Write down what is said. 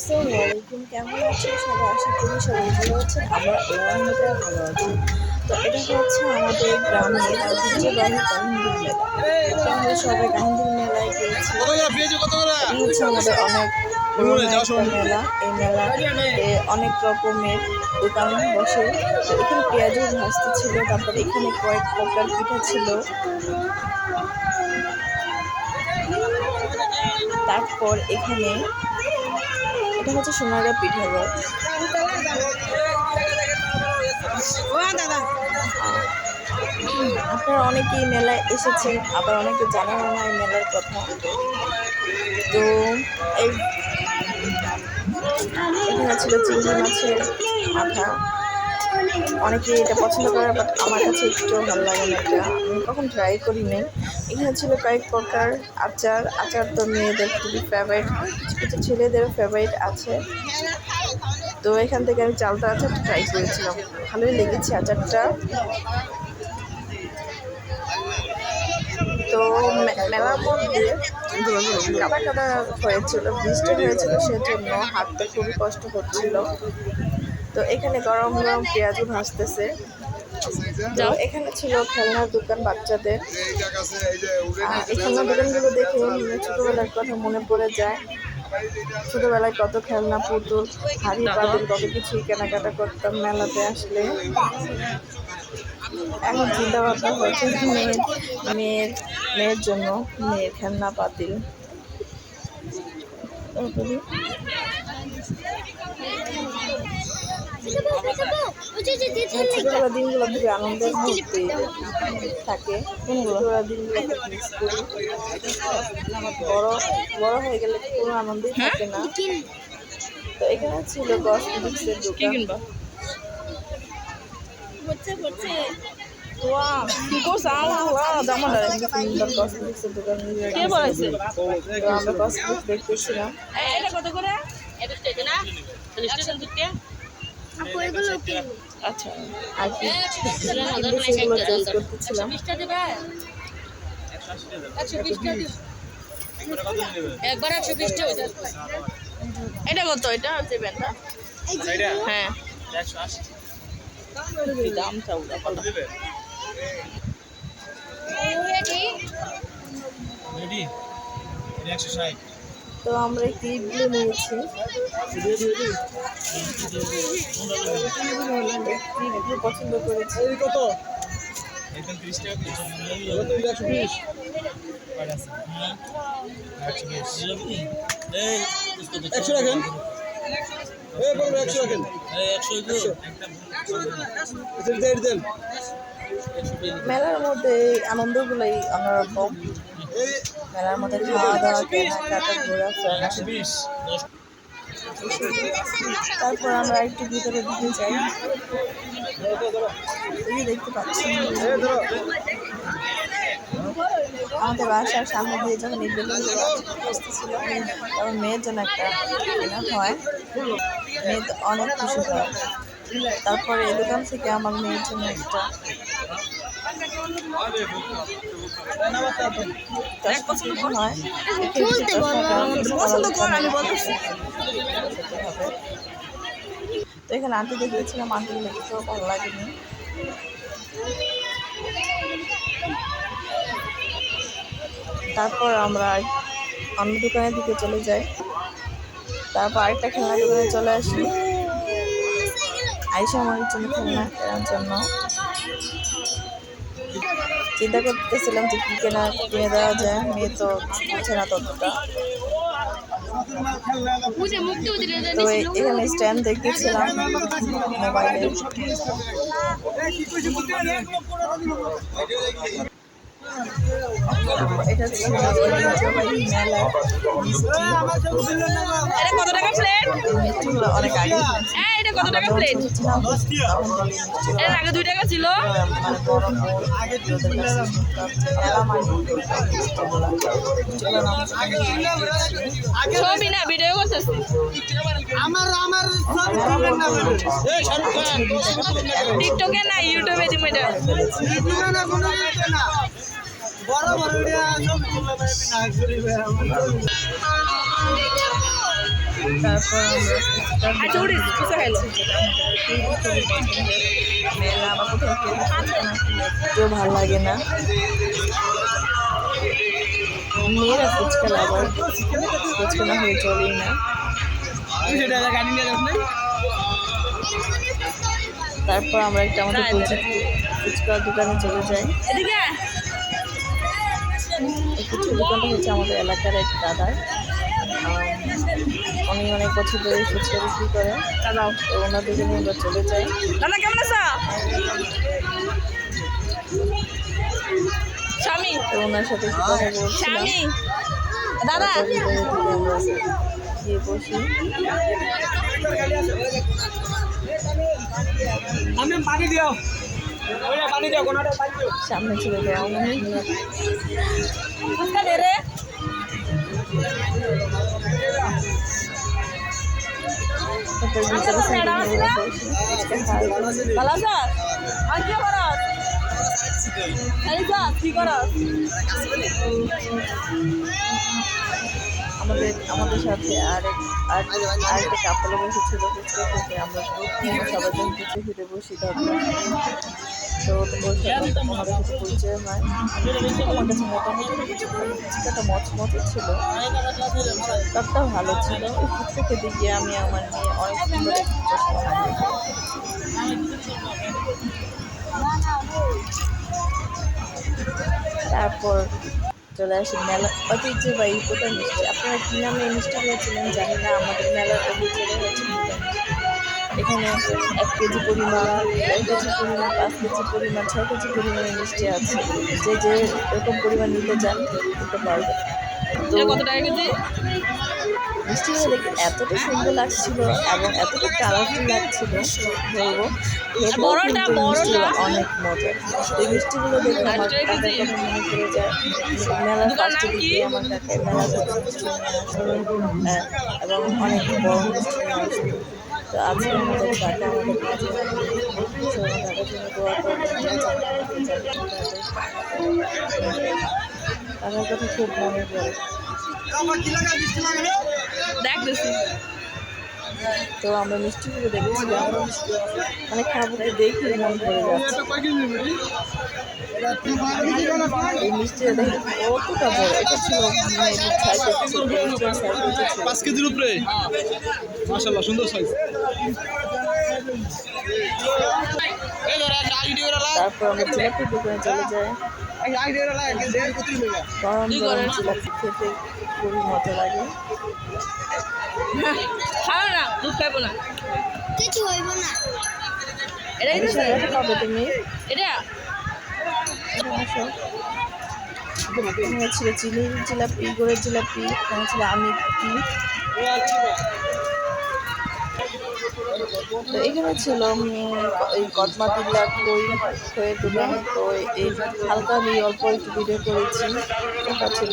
আসসালামু আলাইকুম। কেমন আছেন সবাই? আশা করি সবাই ভালো আছেন। আমরা এলাকাটা ভালো আছি। তো এটা হচ্ছে আমাদের গ্রামের ঐতিহ্যবাহী কাহিনী মেলা তো আমরা সবাই কাহিনী মেলায় গিয়েছি এটা হচ্ছে আমাদের অনেক মেলা। এই মেলাতে অনেক রকমের দোকান বসে। তো এখানে পেঁয়াজও ভাজতে ছিল তারপরে এখানে কয়েক প্রকার পিঠা ছিল। তারপর এখানে এটা হচ্ছে সোনারা পিঠা ঘর আপনারা অনেকেই মেলায় এসেছেন আবার অনেকে জানেন না এই মেলার কথা। তো এই এখানে ছিল চিংড়ি মাছের মাথা অনেকে এটা পছন্দ করে বাট আমার কাছে একটু ভালো লাগে না এটা। আমি কখন ট্রাই করি নাই। এখানে ছিল কয়েক প্রকার আচার। আচার তো মেয়েদের খুবই ফেভারিট কিছু ছেলেদেরও ফেভারিট আছে। তো এখান থেকে আমি চালটা আচার ট্রাই করেছিলাম। ভালোই লেগেছে আচারটা। তো মে- মেলার মধ্যে কাদা কাদা হয়েছিল, বৃষ্টি হয়েছিল, সেজন্য হাঁটতে খুবই কষ্ট হচ্ছিল। তো এখানে গরম গরম পেঁয়াজও ভাসতেছে তো এখানে ছিল খেলনার দোকান বাচ্চাদের। এই খেলনার দোকানগুলো দেখে ছোটবেলার কথা মনে পড়ে যায়। ছোটবেলায় কত খেলনা পুতুল হাড়ি পাতিল কত কিছুই কেনাকাটা করতাম মেলাতে আসলে। এখন চিন্তা ভাবনা হচ্ছে মেয়ের মেয়ের মেয়ের জন্য মেয়ের খেলনা পাতিল। দিনগুলো খুবই আনন্দের মুহূর্তে থাকে। মিস করি বড় বড় হয়ে গেলে কোনো আনন্দই থাকে না। তো এখানে ছিল কসমেটিক্সের দোকান। আমরা কসমেটিক্স দেখতেছিলাম। আচ্ছা। আর কি? সেগুলো চয়েস করতেছিলাম বিশটা দেবে একশো বিশটা দেবে একবার একশো বিশটা এটা কত? এটা দেবেন না হ্যাঁ দাম তো আমরা এই ক্লিপগুলো নিয়েছি। ক্লিপগুলো পছন্দ করেছি। কত? একশো রাখেন। এই একশো রাখেন। একশো দেন মেলার মধ্যে এই আনন্দগুলোই অন্যরকম এই মেলার মধ্যে খাওয়া দাওয়া কেনাকাটা ঘোরাফেরা তারপর আমরা একটু ভিতরে দিকে যাই। দেখতে পাচ্ছি। আমাদের বাসার সামনে দিয়ে যখন এই বেলুনগুলো আসতেছিল, তখন মেয়ের জন্য একটা হয়। মেয়ে অনেক খুশি হয়। তারপরে এই দোকান থেকে আমার মেয়ের জন্য একটা পছন্দ কর আমি বলতেছি। তো এখানে আন্টি দেখেছিলাম আন্টি দেখতেও ভালো লাগেনি। তারপর আমরা অন্য দোকানের দিকে চলে যাই। তারপর আরেকটা খেলনা দোকানে চলে আসি। আইসা আমার জন্য খেলনা কেনার জন্য। চিন্তা করতেছিলাম যে কী কেনা কিনে দেওয়া যায়, মেয়ে তো বুঝছে না ততটা। তো এখানে স্ট্যান্ড দেখতেছিলাম মোবাইলের এটা ছিল মেলা কত টাকা মিষ্টিগুলো এটা কত টাকা প্লেট এর আগে দুই টাকা ছিল। ছবি না ভিডিও এই শাহরুখ খান টিকটকে না, ইউটিউবে দিম এটা। বড় বড় আমরা। আমার কোথাও পারছে না কেউ ভালো লাগে না। মেয়েরা ফুচকা লাগার ফুচকা না হয়ে চলেই না। তারপর আমরা একটা আমাদের? ফুচকা দোকানে চলে যাই। ফুচকা দোকানটা হচ্ছে আমাদের এলাকার এক দাদার। উনি অনেক বছর ধরে ফুচকা বিক্রি করে। দাদাও তো ওনার দোকানে আমরা চলে যাই। দাদা কেমন আছো? স্বামী। তো ওনার সাথে কথা বলছিলাম। দাদা। গিয়ে বসি। আমি পানি দিও। পানি দিও কোনটা পানি দিও। সামনে ছিল দেওয়া মনে আমাদের আমাদের সাথে আরেক আর আরেকটা কাপড় বসেছিল আমরা সবাই খেতে বসি তখন তো সাথে পরিচয় হয়। আমার কাছে মোটামুটি ছিল। তারটাও ভালো ছিল। ওই খেতে গিয়ে আমি আমার মেয়ে অনেক সুন্দর তারপর চলে আসি মেলা ঐতিহ্যবাহী কোটা মিষ্টি আপনারা কী নামে মিষ্টি হয়েছিলেন জানি না, আমাদের মেলার কোটা মিষ্টি এখানে এক কেজি পরিমাণ এক কেজি পরিমাণ পাঁচ কেজি পরিমাণ ছয় কেজি পরিমাণের মিষ্টি আছে। যে যে এরকম পরিমাণ নিতে চান নিতে পারবেন। তো কত টাকা কেজি? মিষ্টিগুলো দেখে এতটা সুন্দর লাগছিল এবং এতটা কালারফুল লাগছিল। বলব বড়টা, বড়টা। অনেক মজা এই মিষ্টিগুলো দেখে আমার টাকা কথা মনে পড়ে যায়। মেলার ফার্স্টে দিকে আমার কাকাই মেলা মিষ্টি হ্যাঁ, এবং অনেক বড় মিষ্টি। তো আজকে আমাদের কাকা আমাদের কাছে জন্য দোয়া করবেন কথা খুব মনে পড়ে। দেখ দেখছি তো আমরা মিষ্টিগুলো দেখেছিলাম। মানে খাব দেখে মন পড়ে যাচ্ছে। এই মিষ্টিটা দেখে কতটা বড়। এটা ছিল কেজি পাঁচ কেজির উপরে? মাশাল্লাহ সুন্দর সাইজ তারপর আমরা জিলাপির দোকানে চলে যাই। গরম গরম জিলাপি খেতে খুবই মজা লাগে। খাও না দুধ খাইবো না। কিছু হইব না। এটাই এটার দিছে পাবে তুমি? এটা ছিল চিনির জিলাপি, গোড়ের জিলাপি ছিল আমিত্তি তো এখানে ছিল এই কদমাতিল্লা কই হয়ে দোকান তো এই হালকা আমি অল্প একটু ভিডিও করেছি। এটা ছিল